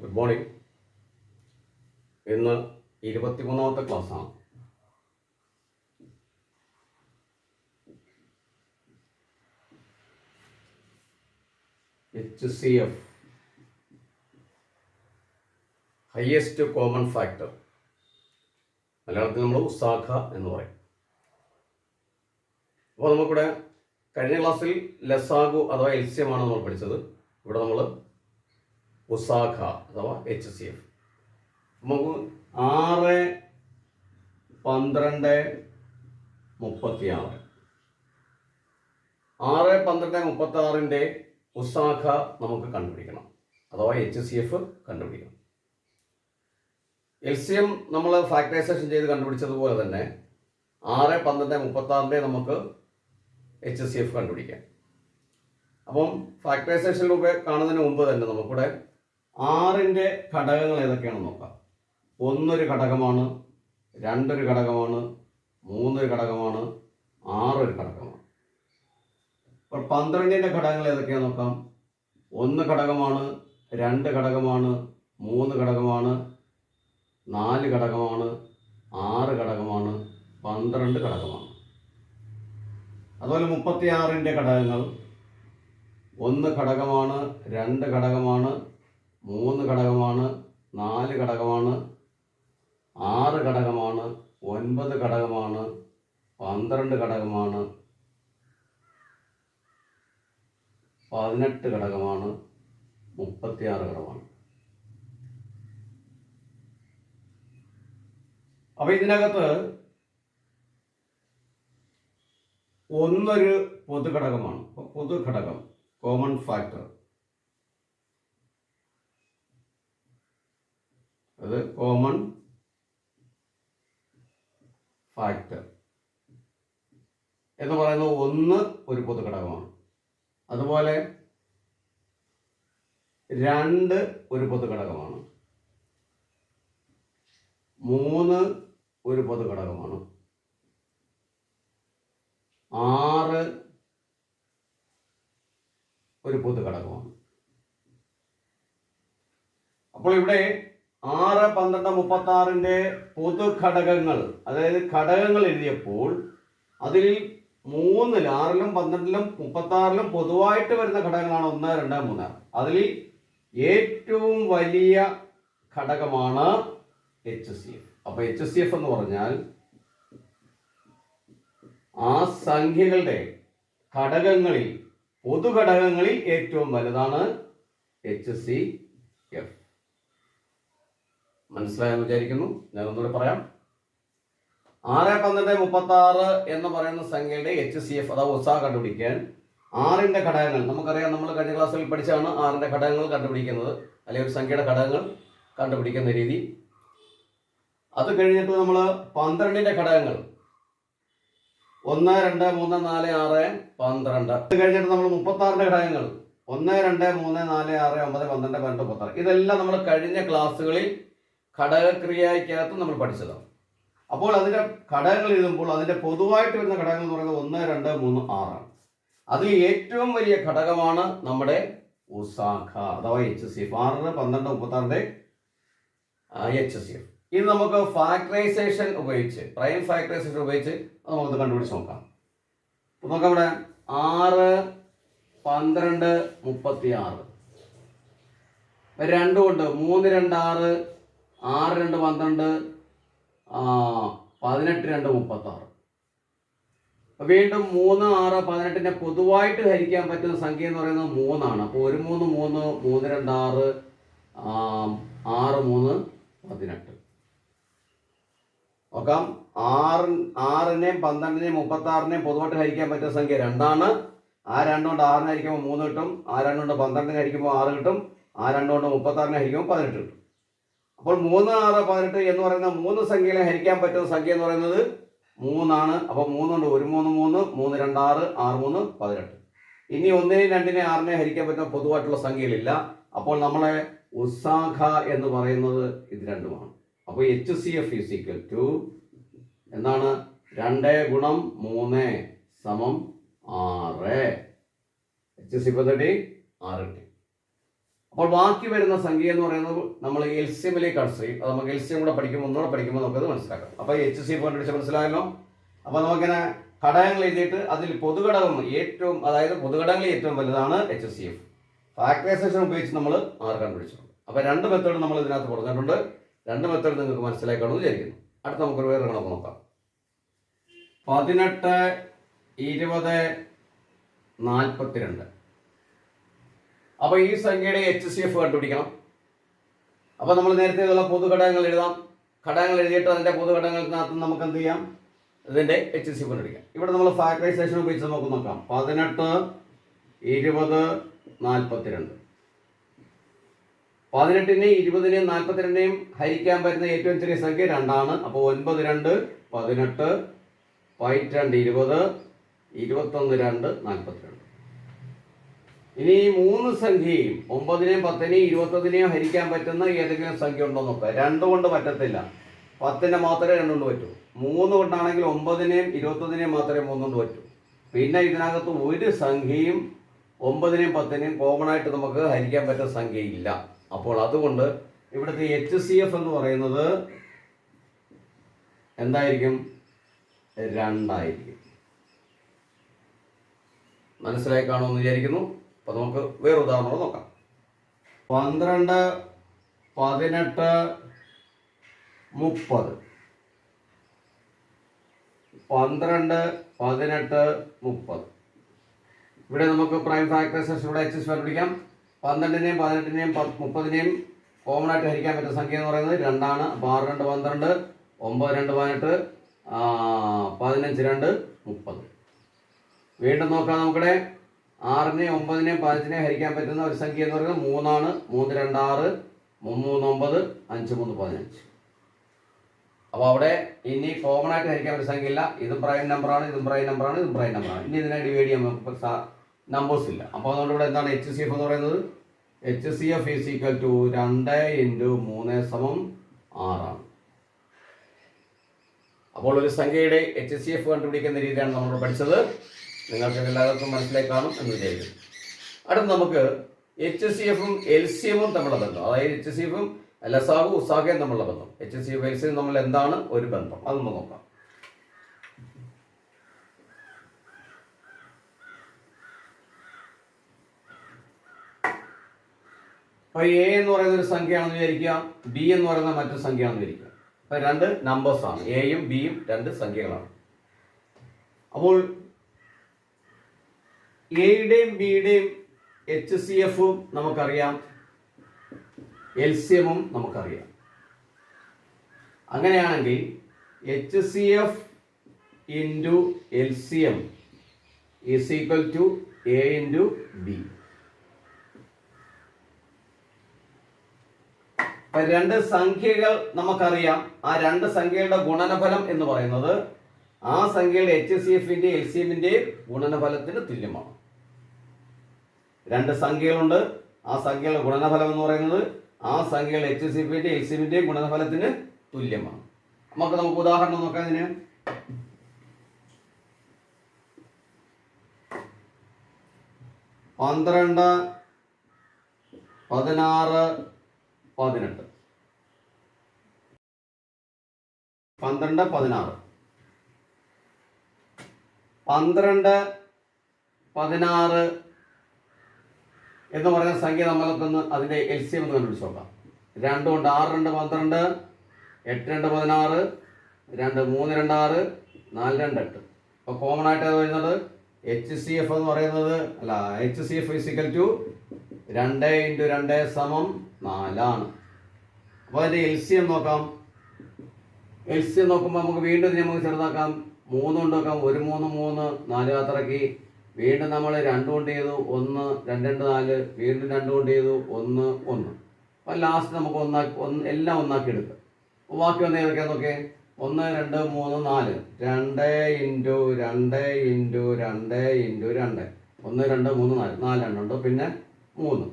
Good morning ഇന്ന് ഇരുപത്തിമൂന്നാമത്തെ ക്ലാസ്സാണ് H C F highest common factor മലയാളത്തിൽ നമ്മൾ ഉസാഖ എന്ന് പറയും. അപ്പോൾ നമുക്കിവിടെ കഴിഞ്ഞ ക്ലാസ്സിൽ ലസാഗു അഥവാ എൽസ്യമാണ് നമ്മൾ പഠിച്ചത്. ഇവിടെ നമ്മൾ ഉസാഖ അഥവാ എച്ച് സി എഫ് നമുക്ക് ആറ് പന്ത്രണ്ട് മുപ്പത്തി ആറ് ആറ് പന്ത്രണ്ട് മുപ്പത്തി ആറിന്റെ ഉസാഖ നമുക്ക് കണ്ടുപിടിക്കണം. അഥവാ എച്ച് സി എഫ് കണ്ടുപിടിക്കണം. എൽ സി എം നമ്മൾ ഫാക്ടറൈസേഷൻ ചെയ്ത് കണ്ടുപിടിച്ചതുപോലെ തന്നെ ആറ് പന്ത്രണ്ട് മുപ്പത്തി ആറിന്റെ നമുക്ക് എച്ച് സി എഫ് കണ്ടുപിടിക്കാം. അപ്പം ഫാക്ടറൈസേഷനിൽ ഉപ കാണുന്നതിന് മുമ്പ് തന്നെ നമുക്കിവിടെ ആറിന്റെ ഘടകങ്ങൾ ഏതൊക്കെയാണെന്ന് നോക്കാം. ഒന്നൊരു ഘടകമാണ് രണ്ടൊരു ഘടകമാണ് മൂന്നൊരു ഘടകമാണ് ആറൊരു ഘടകമാണ്. അപ്പോൾ പന്ത്രണ്ടിന്റെ ഘടകങ്ങൾ ഏതൊക്കെയാണെന്ന് നോക്കാം. ഒന്ന് ഘടകമാണ് രണ്ട് ഘടകമാണ് മൂന്ന് ഘടകമാണ് നാല് ഘടകമാണ് ആറ് ഘടകമാണ് പന്ത്രണ്ട് ഘടകമാണ്. അതുപോലെ മുപ്പത്തിയാറിന്റെ ഘടകങ്ങൾ ഒന്ന് ഘടകമാണ് രണ്ട് ഘടകമാണ് മൂന്ന് ഘടകമാണ് നാല് ഘടകമാണ് ആറ് ഘടകമാണ് ഒൻപത് ഘടകമാണ് പന്ത്രണ്ട് ഘടകമാണ് പതിനെട്ട് ഘടകമാണ് മുപ്പത്തിയാറ് ഘടകമാണ്. അപ്പൊ ഇതിനകത്ത് ഒന്നൊരു പൊതുഘടകമാണ്. പൊതുഘടകം കോമൺ ഫാക്ടർ അത് കോമൺ ഫാക്ടർ എന്ന് പറയുന്നത് ഒന്ന് ഒരു പൊതുഘടകമാണ്. അതുപോലെ രണ്ട് ഒരു പൊതുഘടകമാണ്. മൂന്ന് ഒരു പൊതുഘടകമാണ്. ആറ് ഒരു പൊതുഘടകമാണ്. അപ്പോൾ ഇവിടെ ആറ് പന്ത്രണ്ട് മുപ്പത്തി പൊതു ഘടകങ്ങൾ അതായത് ഘടകങ്ങൾ എഴുതിയപ്പോൾ അതിൽ മൂന്നിൽ ആറിലും പന്ത്രണ്ടിലും മുപ്പത്തി ആറിലും പൊതുവായിട്ട് വരുന്ന ഘടകങ്ങളാണ് ഒന്ന് രണ്ട് മൂന്ന്. അതിൽ ഏറ്റവും വലിയ ഘടകമാണ് എച്ച് സി എഫ് അപ്പൊ എച്ച് സി എഫ് എന്ന് പറഞ്ഞാൽ ആ സംഖ്യകളുടെ ഘടകങ്ങളിൽ പൊതുഘടകങ്ങളിൽ ഏറ്റവും വലുതാണ് എച്ച് സി എഫ് മനസ്സിലായെന്ന് വിചാരിക്കുന്നു. ഞാൻ ഒന്നുകൂടെ പറയാം. ആറ് പന്ത്രണ്ട് മുപ്പത്തി ആറ് എന്ന് പറയുന്ന സംഖ്യയുടെ എച്ച് സി എഫ് അഥവാ ഉത്സാഹ കണ്ടുപിടിക്കാൻ ആറിന്റെ ഘടകങ്ങൾ നമുക്കറിയാം നമ്മൾ കഴിഞ്ഞ ക്ലാസ്സിൽ പഠിച്ചാണ് ആറിന്റെ ഘടകങ്ങൾ കണ്ടുപിടിക്കുന്നത് അല്ലെങ്കിൽ ഒരു സംഖ്യയുടെ ഘടകങ്ങൾ കണ്ടുപിടിക്കുന്ന രീതി. അത് കഴിഞ്ഞിട്ട് നമ്മൾ പന്ത്രണ്ടിന്റെ ഘടകങ്ങൾ. ഒന്ന് രണ്ട് മൂന്ന് നാല് ആറ് പന്ത്രണ്ട്. അത് കഴിഞ്ഞിട്ട് നമ്മൾ മുപ്പത്തി ആറിന്റെ ഘടകങ്ങൾ. ഒന്ന് രണ്ട് മൂന്ന് നാല് ആറ് ഒമ്പത് പന്ത്രണ്ട് പന്ത്രണ്ട് മുപ്പത്താറ് ഇതെല്ലാം നമ്മൾ കഴിഞ്ഞ ക്ലാസ്സുകളിൽ ഘടകക്രിയക്കകത്ത് നമ്മൾ പഠിച്ചതാണ്. അപ്പോൾ അതിന്റെ ഘടകങ്ങൾ എഴുതുമ്പോൾ അതിന്റെ പൊതുവായിട്ട് വരുന്ന ഘടകങ്ങൾ എന്ന് പറയുന്നത് ഒന്ന് രണ്ട് മൂന്ന് ആറാണ്. അതിൽ ഏറ്റവും വലിയ ഘടകമാണ് നമ്മുടെ ഉസാഖ അഥവാ എച്ച് സി എഫ് ആറ് പന്ത്രണ്ട് മുപ്പത്താറിന്റെ എച്ച് സി എഫ് ഇത് നമുക്ക് ഫാക്ടറൈസേഷൻ ഉപയോഗിച്ച് പ്രൈം ഫാക്ടറൈസേഷൻ ഉപയോഗിച്ച് അത് നമുക്ക് കണ്ടുപിടിച്ച് നോക്കാം. അപ്പൊ നോക്കാം ഇവിടെ ആറ് പന്ത്രണ്ട് മുപ്പത്തി ആറ് രണ്ടും ഉണ്ട് മൂന്ന് രണ്ട് ആറ് ആറ് രണ്ട് പന്ത്രണ്ട് പതിനെട്ട് രണ്ട് മുപ്പത്താറ്. വീണ്ടും മൂന്ന് ആറ് പതിനെട്ടിനെ പൊതുവായിട്ട് ഹരിക്കാൻ പറ്റുന്ന സംഖ്യ എന്ന് പറയുന്നത് മൂന്നാണ്. അപ്പോൾ ഒരു മൂന്ന് മൂന്ന് മൂന്ന് രണ്ട് ആറ് ആറ് മൂന്ന് പതിനെട്ട്. നോക്കാം. ആറ് ആറിനെയും പന്ത്രണ്ടിനെയും മുപ്പത്തി ആറിനെയും പൊതുവായിട്ട് ഹരിക്കാൻ പറ്റുന്ന സംഖ്യ രണ്ടാണ്. ആ രണ്ടുകൊണ്ട് ആറിനെ ഹരിക്കുമ്പോൾ മൂന്ന് കിട്ടും. ആ രണ്ടുകൊണ്ട് പന്ത്രണ്ടിനെ ഹരിക്കുമ്പോൾ ആറ് കിട്ടും. ആ രണ്ടുകൊണ്ട് കൊണ്ട് മുപ്പത്തി ആറിനെ ഹരിക്കുമ്പോൾ പതിനെട്ട് കിട്ടും. അപ്പോൾ മൂന്ന് ആറ് പതിനെട്ട് എന്ന് പറയുന്ന മൂന്ന് സംഖ്യകളെ ഹരിക്കാൻ പറ്റുന്ന സംഖ്യ എന്ന് പറയുന്നത് മൂന്നാണ്. അപ്പോൾ മൂന്നുണ്ട്. ഒരു മൂന്ന് മൂന്ന് മൂന്ന് രണ്ട് ആറ് ആറ് മൂന്ന് പതിനെട്ട്. ഇനി ഒന്നിനെയും രണ്ടിനെയും ആറിനെ ഹരിക്കാൻ പറ്റുന്ന പൊതുവായിട്ടുള്ള സംഖ്യകളില്ല. അപ്പോൾ നമ്മളെ ഉസാഖ എന്ന് പറയുന്നത് ഇത് രണ്ടുമാണ്. അപ്പോൾ H C F is equal to എന്താണ്? രണ്ട് ഗുണം മൂന്ന് സമം ആറ്. എച്ച് സി പദ്ധതി ആറ് കിട്ടി. അപ്പോൾ ബാക്കി വരുന്ന സംഖ്യ എന്ന് പറയുന്നത് നമ്മൾ എൽ സി എമ്മിലേക്ക് കൺസിഡർ അത് നമുക്ക് എൽ സി എം കൂടെ പഠിക്കുമ്പോൾ ഒന്നുകൂടെ പഠിക്കുമ്പോൾ നമുക്കത് മനസ്സിലാക്കാം. അപ്പോൾ എച്ച് സി കണ്ടുപിടിച്ച് മനസ്സിലായല്ലോ? അപ്പോൾ നമുക്കിങ്ങനെ ഘടകങ്ങൾ എഴുതിയിട്ട് അതിൽ പൊതുഘടകം ഏറ്റവും അതായത് പൊതുഘടകങ്ങളിൽ ഏറ്റവും വലുതാണ് H S C F. Factorisation ഉപയോഗിച്ച് നമ്മൾ ആർ കണ്ടുപിടിച്ചു അപ്പോൾ രണ്ട് മെത്തേഡ് നമ്മൾ ഇതിനകത്ത് കൊടുത്തിട്ടുണ്ട് രണ്ട് മെത്തേഡ് നിങ്ങൾക്ക് മനസ്സിലാക്കണമെന്ന് വിചാരിക്കുന്നു അടുത്ത നമുക്ക് വേറെ കണക്ക് നോക്കാം. പതിനെട്ട് ഇരുപത് നാൽപ്പത്തിരണ്ട്. അപ്പോൾ ഈ സംഖ്യയുടെ എച്ച് സി എഫ് കണ്ടുപിടിക്കണം. അപ്പോൾ നമ്മൾ നേരത്തെ ഉള്ള പൊതുഘടകങ്ങൾ എഴുതാം. ഘടകങ്ങൾ എഴുതിയിട്ട് അതിന്റെ പൊതുഘടകങ്ങൾക്കകത്ത് നമുക്ക് എന്ത് ചെയ്യാം? ഇതിന്റെ എച്ച് സി കണ്ടുപിടിക്കാം. ഇവിടെ നമ്മൾ ഫാക്ടറൈസേഷൻ ഉപയോഗിച്ച് നമുക്ക് നോക്കാം. പതിനെട്ട് ഇരുപത് നാൽപ്പത്തിരണ്ട് പതിനെട്ടിനെയും ഇരുപതിനെയും നാൽപ്പത്തിരണ്ടിനെയും ഹരിക്കാൻ പറ്റുന്ന ഏറ്റവും ചെറിയ സംഖ്യ രണ്ടാണ്. അപ്പോൾ ഒൻപത് രണ്ട് പതിനെട്ട് പൈറ്റ് രണ്ട് ഇരുപത് ഇരുപത്തൊന്ന് രണ്ട് നാൽപ്പത്തിരണ്ട് ഇനി ഈ മൂന്ന് സംഖ്യയും ഒമ്പതിനെയും പത്തിനെയും ഇരുപത്തൊന്നിനെയും ഹരിക്കാൻ പറ്റുന്ന ഏതെങ്കിലും സംഖ്യ ഉണ്ടോ നോക്കുക രണ്ട് കൊണ്ട് പറ്റത്തില്ല. പത്തിന്റെ മാത്രമേ രണ്ടുകൊണ്ട് പറ്റൂ. മൂന്ന് കൊണ്ടാണെങ്കിൽ ഒമ്പതിനെയും ഇരുപത്തൊന്നിനെയും മാത്രമേ മൂന്ന് കൊണ്ട് പറ്റൂ. പിന്നെ ഇതിനകത്ത് ഒരു സംഖ്യയും ഒമ്പതിനെയും പത്തിനെയും കോമൺ ആയിട്ട് നമുക്ക് ഹരിക്കാൻ പറ്റുന്ന സംഖ്യയില്ല അപ്പോൾ അതുകൊണ്ട് ഇവിടുത്തെ എച്ച് സി എഫ് എന്ന് പറയുന്നത് എന്തായിരിക്കും? രണ്ടായിരിക്കും. മനസ്സിലായി കാണുമെന്ന് വിചാരിക്കുന്നു. അപ്പോൾ നമുക്ക് വേറെ ഉദാഹരണം നോക്കാം. പന്ത്രണ്ട് പതിനെട്ട് മുപ്പത്. പന്ത്രണ്ട് പതിനെട്ട് മുപ്പത്. ഇവിടെ നമുക്ക് പ്രൈം ഫാക്ടേഴ്സ് ഇവിടെ എച്ച് സ്ക്വയർ പിടിക്കാം. പന്ത്രണ്ടിനെയും പതിനെട്ടിനെയും മുപ്പതിനെയും കോമൺ ആയിട്ട് ഹരിക്കാൻ പറ്റുന്ന സംഖ്യ എന്ന് പറയുന്നത് രണ്ടാണ്. അപ്പോൾ ആറ് രണ്ട് പന്ത്രണ്ട്. ഒമ്പത് രണ്ട് പതിനെട്ട്. പതിനഞ്ച് രണ്ട് മുപ്പത്. വീണ്ടും നോക്കാം നമുക്കിടെ ആറിനെയും ഒമ്പതിനെ പതിനെ ഹരിക്കാൻ പറ്റുന്ന ഒരു സംഖ്യ എന്ന് പറയുന്നത് മൂന്നാണ്. മൂന്ന് രണ്ട് ആറ് മൂന്ന് ഒമ്പത് അഞ്ച് മൂന്ന് പതിനഞ്ച്. അപ്പോൾ അവിടെ ഇനി കോമൺ ആയിട്ട് ഹരിക്കാൻ ഒരു സംഖ്യ ഇല്ല. ഇതും പ്രൈം നമ്പറാണ് ഇതും പ്രൈം നമ്പറാണ് ഇതും പ്രൈം നമ്പറാണ് ഇനി ഇതിനെ ഡിവൈഡ് ചെയ്യാൻ നമ്പേഴ്സ് ഇല്ല. അപ്പോൾ അതുകൊണ്ട് ഇവിടെ എന്താണ് എച്ച് സി എഫ് എന്ന് പറയുന്നത്? H C F is equal to രണ്ട് ഇന്റു മൂന്ന് സമം ആറാണ്. അപ്പോൾ ഒരു സംഖ്യയുടെ എച്ച് സി എഫ് കണ്ടുപിടിക്കുന്ന രീതിയാണ് നമ്മൾ പഠിച്ചത്. നിങ്ങൾക്ക് എല്ലാവർക്കും മനസ്സിലായി കാണും എന്ന് വിചാരിക്കും അടുത്ത നമുക്ക് എച്ച് സി എഫും എൽ സി എമ്മും തമ്മിലുള്ള ബന്ധം. അതായത് എച്ച് സി എഫും ലസാഗും ഉസാഖയും തമ്മിലുള്ള ബന്ധം. H C F L C M തമ്മിൽ എന്താണ് ഒരു ബന്ധം? അത് നമുക്ക് നോക്കാം. അപ്പൊ എ എന്ന് പറയുന്ന ഒരു സംഖ്യയാണെന്ന് വിചാരിക്കുക. ബി എന്ന് പറയുന്ന മറ്റൊരു സംഖ്യയാണെന്ന് വിചാരിക്കുക. അപ്പൊ രണ്ട് നമ്പേഴ്സ് ആണ്. എയും ബിയും രണ്ട് സംഖ്യകളാണ്. അപ്പോൾ എയുടെയും ബിയുടെയും എച്ച് സി എഫും നമുക്കറിയാം. എൽ സി എമ്മും നമുക്കറിയാം. അങ്ങനെയാണെങ്കിൽ H C F into L C M is equal to A into B. രണ്ട് സംഖ്യകൾ നമുക്കറിയാം. ആ രണ്ട് സംഖ്യകളുടെ ഗുണനഫലം എന്ന് പറയുന്നത് ആ സംഖ്യയുടെ എച്ച് സി എഫിന്റെ എൽ സി എമ്മിന്റെയും ഗുണനഫലത്തിന് തുല്യമാണ്. രണ്ട് സംഖ്യകളുണ്ട്. ആ സംഖ്യകളുടെ ഗുണനഫലം എന്ന് പറയുന്നത് ആ സംഖ്യകൾ എച്ച് സി എഫിന്റെ എച്ച് സി പിന്റെയും ഗുണനഫലത്തിന് തുല്യമാണ്. നമുക്ക് നമുക്ക് ഉദാഹരണം നോക്കാം ഇതിന്. പന്ത്രണ്ട് പതിനാറ് പതിനെട്ട്. പന്ത്രണ്ട് പതിനാറ്. പന്ത്രണ്ട് പതിനാറ് എന്ന് പറയുന്ന സംഖ്യ നമ്മൾക്കൊന്ന് അതിന്റെ എൽ സി എം എന്ന് കണ്ടുപിടിച്ച് നോക്കാം. രണ്ട് കൊണ്ട് ആറ് രണ്ട് പന്ത്രണ്ട് എട്ട് രണ്ട് പതിനാറ് രണ്ട് മൂന്ന് രണ്ട് ആറ് നാല് രണ്ട് എട്ട്. അപ്പോൾ കോമൺ ആയിട്ട് അത് വരുന്നത്? എച്ച് സി എഫ് എന്ന് പറയുന്നത് അല്ല H C F is equal to രണ്ട് ഇന്റു രണ്ട് സമം നാലാണ്. അപ്പോൾ അതിന്റെ എൽ സി എം നോക്കാം. എൽ സി എം നോക്കുമ്പോൾ നമുക്ക് വീണ്ടും ഇതിനെ നമുക്ക് ചെറുതാക്കാം. മൂന്ന് കൊണ്ട് നോക്കാം. ഒരു മൂന്ന് മൂന്ന് നാല് അത്രയ്ക്ക് വീണ്ടും നമ്മൾ രണ്ട് കൊണ്ട് ചെയ്തു ഒന്ന് രണ്ട് രണ്ട് നാല് വീണ്ടും രണ്ട് കൊണ്ട് ചെയ്തു ഒന്ന് ഒന്ന്. അപ്പം ലാസ്റ്റ് നമുക്ക് ഒന്നാക്കി ഒന്ന് എല്ലാം ഒന്നാക്കി എടുക്കാം. അപ്പോൾ ബാക്കി വന്ന് ഏതൊക്കെയാന്ന് നോക്കേ ഒന്ന് രണ്ട് മൂന്ന് നാല്. രണ്ട് ഇന്റു രണ്ട് ഇന്റു രണ്ട് ഇന്റു രണ്ട്. ഒന്ന് രണ്ട് മൂന്ന് നാല്. നാല് എണ്ണുണ്ട് പിന്നെ മൂന്ന്.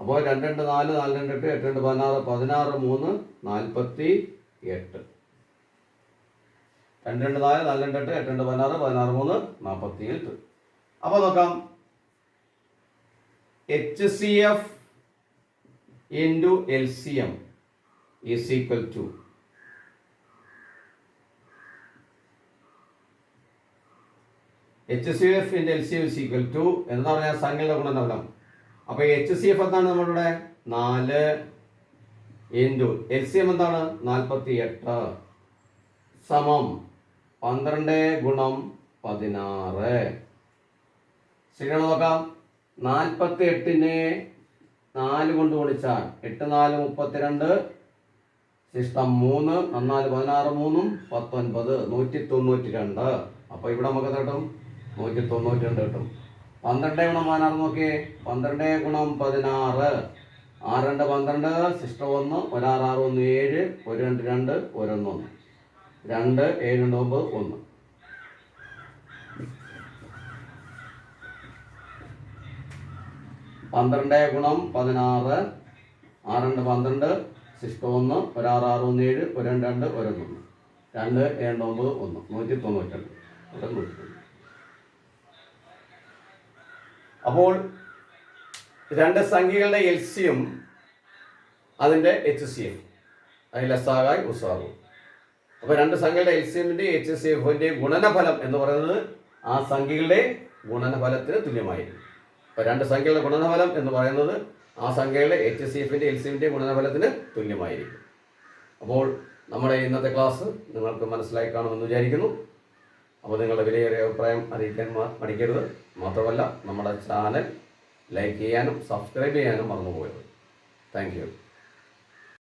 അപ്പോൾ രണ്ട് രണ്ട് നാല് നാല് രണ്ട് എട്ട് എട്ട് രണ്ട് പതിനാറ് പതിനാറ് മൂന്ന് നാൽപ്പത്തി എട്ട്. രണ്ട് രണ്ട് നാല് നാല് രണ്ട് എട്ട് എട്ട് രണ്ട് പതിനാറ് പതിനാറ് മൂന്ന് നാൽപ്പത്തി എട്ട്. അപ്പോൾ നോക്കാം. H C F into L C M is equal to H C F into L C M is equal to എന്ന് പറഞ്ഞാൽ സംഖ്യയുടെ ഗുണനഫലം അപ്പോൾ എച്ച് സി എഫ് എന്താണ് നമ്മളുടെ നാല് ഇന്റു എൽ സി എം എന്താണ്? നാൽപ്പത്തി എട്ട് സമം പന്ത്രണ്ട് ഗുണം പതിനാറ്. ശരിയാണ് നോക്കാം? നാൽപ്പത്തി എട്ടിനെ നാല് കൊണ്ട് ഗുണിച്ചാൽ എട്ട് നാല് മുപ്പത്തിരണ്ട് ശിഷ്ടം മൂന്ന് നന്നാൽ പതിനാറ് മൂന്നും പത്തൊൻപത് നൂറ്റി തൊണ്ണൂറ്റി രണ്ട് അപ്പോൾ ഇവിടെ നമുക്ക് കിട്ടും? നൂറ്റി തൊണ്ണൂറ്റി രണ്ട് കിട്ടും. പന്ത്രണ്ട് ഗുണം പതിനാറ് നോക്കിയേ. പന്ത്രണ്ട് ഗുണം പതിനാറ്. ആറ് രണ്ട് പന്ത്രണ്ട് ശിഷ്ടം ഒന്ന് ഒരാറ് ആറ് ഒന്ന് ഏഴ് ഒരു രണ്ട് രണ്ട് ഒരൊന്ന് ഒന്ന്. രണ്ട് ഏഴ് രണ്ട് ഒമ്പത് ഒന്ന്. പന്ത്രണ്ട് ഗുണം പതിനാറ്. ആറ് രണ്ട് പന്ത്രണ്ട് ശിഷ്ടം ഒന്ന് ഒരാറ് ആറ് ഒന്ന് ഏഴ് ഒരു രണ്ട് രണ്ട് ഒരു ഒന്ന് രണ്ട് ഏഴ് ഒമ്പത് ഒന്ന്. നൂറ്റി തൊണ്ണൂറ്റി രണ്ട് അപ്പോൾ രണ്ട് സംഖ്യകളുടെ എൽ സിയും അതിന്റെ എച്ച് സി എഫ് അതിൽ എസ്സാകായി ഉസാകും അപ്പോൾ രണ്ട് സംഖ്യകളുടെ എൽ സി എമ്മിന്റെ എച്ച് സി എഫിന്റെ ഗുണനഫലം എന്ന് പറയുന്നത് ആ സംഖ്യകളുടെ ഗുണനഫലത്തിന് തുല്യമായിരിക്കും. അപ്പോൾ രണ്ട് സംഖ്യകളുടെ ഗുണനഫലം എന്ന് പറയുന്നത് ആ സംഖ്യകളുടെ എച്ച് സി എഫിന്റെ എൽ സി എഫിന്റെ ഗുണനഫലത്തിന് തുല്യമായിരിക്കും. അപ്പോൾ നമ്മുടെ ഇന്നത്തെ ക്ലാസ് നിങ്ങൾക്ക് മനസ്സിലായി കാണുമെന്ന് വിചാരിക്കുന്നു. അപ്പോൾ നിങ്ങളുടെ വിലയേറിയ അഭിപ്രായം അറിയിക്കാൻ മടിക്കരുത്. മാത്രമല്ല നമ്മുടെ ചാനൽ ലൈക്ക് ചെയ്യാനും സബ്സ്ക്രൈബ് ചെയ്യാനും മറന്നുപോയത് താങ്ക്